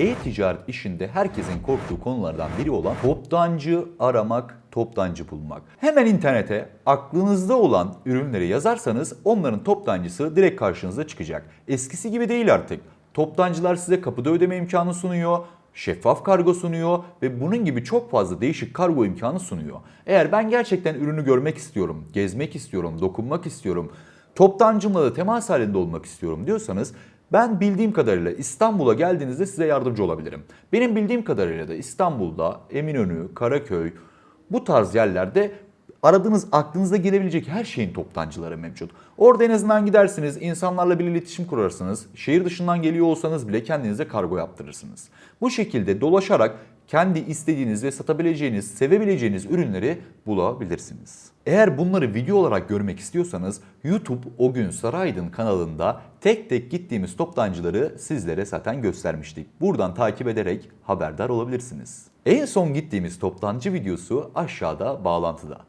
E-ticaret işinde herkesin korktuğu konulardan biri olan toptancı aramak, toptancı bulmak. Hemen internete aklınızda olan ürünleri yazarsanız onların toptancısı direkt karşınıza çıkacak. Eskisi gibi değil artık. Toptancılar size kapıda ödeme imkanı sunuyor, şeffaf kargo sunuyor ve bunun gibi çok fazla değişik kargo imkanı sunuyor. Eğer ben gerçekten ürünü görmek istiyorum, gezmek istiyorum, dokunmak istiyorum, toptancımla da temas halinde olmak istiyorum diyorsanız ben bildiğim kadarıyla İstanbul'a geldiğinizde size yardımcı olabilirim. Benim bildiğim kadarıyla da İstanbul'da Eminönü, Karaköy bu tarz yerlerde aradığınız aklınıza gelebilecek her şeyin toptancıları mevcut. Orada en azından gidersiniz, insanlarla bir iletişim kurarsınız. Şehir dışından geliyor olsanız bile kendinize kargo yaptırırsınız. Bu şekilde dolaşarak kendi istediğiniz ve satabileceğiniz, sevebileceğiniz ürünleri bulabilirsiniz. Eğer bunları video olarak görmek istiyorsanız YouTube O Gün Saraydın kanalında tek tek gittiğimiz toptancıları sizlere zaten göstermiştik. Buradan takip ederek haberdar olabilirsiniz. En son gittiğimiz toptancı videosu aşağıda bağlantıda.